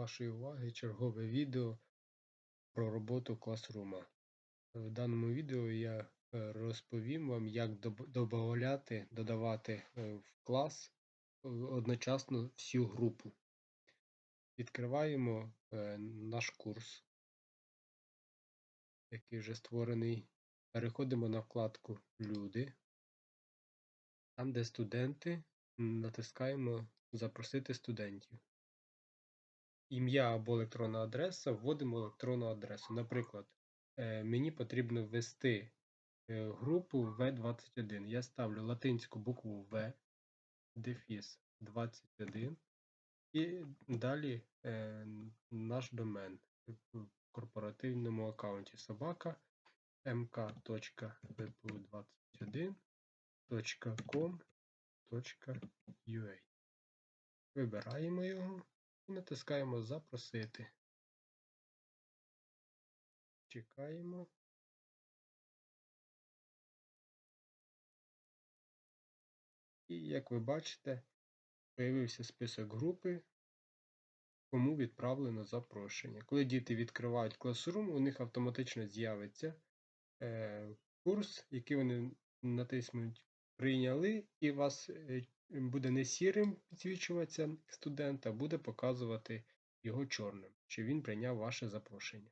вашої уваги чергове відео про роботу класрума. В даному відео я е, розповім вам, як додавати, додавати е, в клас е, одночасно всю групу. Відкриваємо наш курс, який вже створений. Переходимо на вкладку Люди. Там, де студенти, натискаємо Запросити студентів ім'я або електронна адреса, вводимо електронну адресу. Наприклад, е, мені потрібно ввести е, групу В21. Я ставлю латинську букву В, дефіс 21, і далі е, наш домен в корпоративному аккаунті собака mk.vpu21.com.ua. Вибираємо його натискаємо Запросити. Чекаємо. І, як ви бачите, з'явився список групи, кому відправлено запрошення. Коли діти відкривають Classroom, у них автоматично з'явиться е, курс, який вони натиснуть Прийняли, і вас е, буде не сірим підсвічуватися студент, а буде показувати його чорним, що він прийняв ваше запрошення.